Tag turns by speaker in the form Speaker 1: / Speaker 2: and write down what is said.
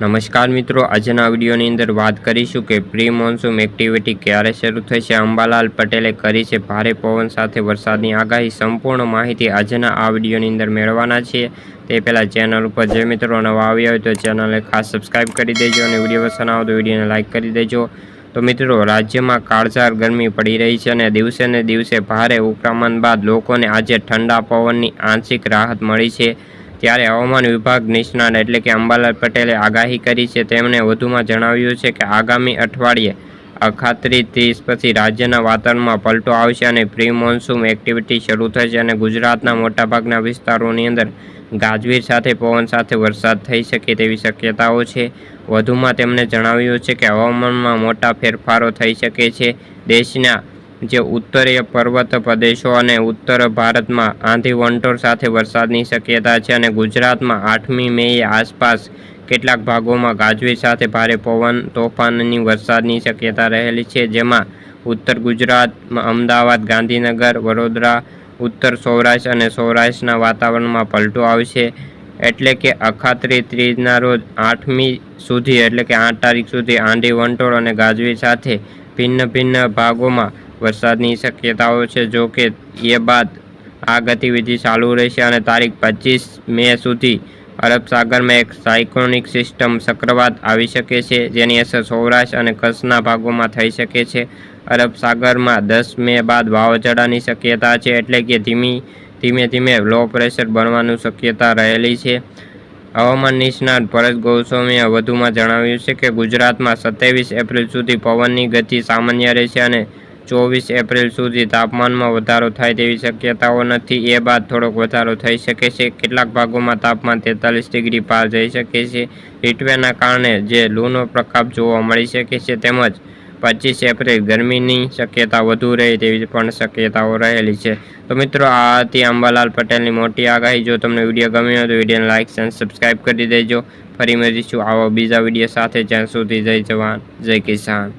Speaker 1: નમસ્કાર મિત્રો, આજના વિડીયોની અંદર વાત કરીશું કે પ્રી મોન્સૂન એક્ટિવિટી ક્યારે શરૂ થશે? અંબાલાલ પટેલે કરી છે ભારે પવન સાથે વરસાદની આગાહી. સંપૂર્ણ માહિતી આજના આ વિડીયોની અંદર મેળવવાના છીએ. તે પહેલાં ચેનલ ઉપર જે મિત્રો નવા આવ્યા હોય તો ચેનલને ખાસ સબસ્ક્રાઈબ કરી દેજો અને વીડિયો પસંદ આવે તો વિડીયોને લાઇક કરી દેજો. તો મિત્રો, રાજ્યમાં કાળઝાર ગરમી પડી રહી છે અને દિવસે ને દિવસે ભારે ઉકળામણ બાદ લોકોને આજે ઠંડા પવનની આંશિક રાહત મળી છે. ત્યારે હવામાન વિભાગ નિષ્ણાત એટલે કે અંબાલાલ પટેલે આગાહી કરી છે. તેમણે વધુમાં જણાવ્યું છે કે આગામી અઠવાડિયે અખાત્રી ત્રીસ પછી રાજ્યના વાતાવરણમાં પલટો આવશે અને પ્રી મોન્સૂન એક્ટિવિટી શરૂ થશે અને ગુજરાતના મોટાભાગના વિસ્તારોની અંદર ગાજવીર સાથે પવન સાથે વરસાદ થઈ શકે તેવી શક્યતાઓ છે. વધુમાં તેમણે જણાવ્યું છે કે હવામાનમાં મોટા ફેરફારો થઈ શકે છે. દેશના જે ઉત્તરીય પર્વત પ્રદેશો અને ઉત્તર ભારતમાં આંધી વંટોળ સાથે વરસાદની શક્યતા છે અને ગુજરાતમાં આઠમી મે આસપાસ કેટલાક ભાગોમાં ગાજવીજ સાથે ભારે પવન તોફાનની વરસાદની શક્યતા રહેલી છે, જેમાં ઉત્તર ગુજરાતમાં અમદાવાદ, ગાંધીનગર, વડોદરા, ઉત્તર સૌરાષ્ટ્ર અને સૌરાષ્ટ્રના વાતાવરણમાં પલટો આવશે એટલે કે અખાત્રી ત્રીજના રોજ આઠમી સુધી એટલે કે આઠ તારીખ સુધી આંધી વંટોળ અને ગાજવીજ સાથે ભિન્ન ભિન્ન ભાગોમાં વરસાદની શક્યતાઓ છે, જો કે એ બાદ આ ગતિવિધિ ચાલુ રહેશે અને તારીખ પચીસ મે સુધી અરબ સાગરમાં એક સાયક્લોનિક સિસ્ટમ ચક્રવાત આવી શકે છે, જેની અસર સૌરાષ્ટ્ર અને કચ્છના ભાગોમાં થઈ શકે છે. અરબ સાગરમાં દસ મે બાદ વાવાઝોડાની શક્યતા છે, એટલે કે ધીમી, ધીમે ધીમે લો પ્રેશર બનવાનું શક્યતા રહેલી છે. હવામાન નિષ્ણાત ભરત ગોસ્વામીએ વધુમાં જણાવ્યું છે કે ગુજરાતમાં સત્યાવીસ એપ્રિલ સુધી પવનની ગતિ સામાન્ય રહેશે અને ચોવીસ એપ્રિલ સુધી તાપમાનમાં વધારો થાય તેવી શક્યતાઓ નથી. એ બાદ થોડોક વધારો થઈ શકે છે. કેટલાક ભાગોમાં તાપમાન તેતાલીસ ડિગ્રી પાર જઈ શકે છે. હીટવેના કારણે જે લૂનો પ્રકાપ જોવા મળી શકે છે તેમજ પચીસ એપ્રિલ ગરમીની શક્યતા વધુ રહે તેવી પણ શક્યતાઓ રહેલી છે. તો મિત્રો, આ હતી અંબાલાલ પટેલની મોટી આગાહી. જો તમને વીડિયો ગમ્યો હોય તો વિડીયોને લાઇક અને સબસ્ક્રાઈબ કરી દેજો. ફરી મળીશું આવા બીજા વીડિયો સાથે. જ્યાં સુધી જય જવાન, જય કિસાન.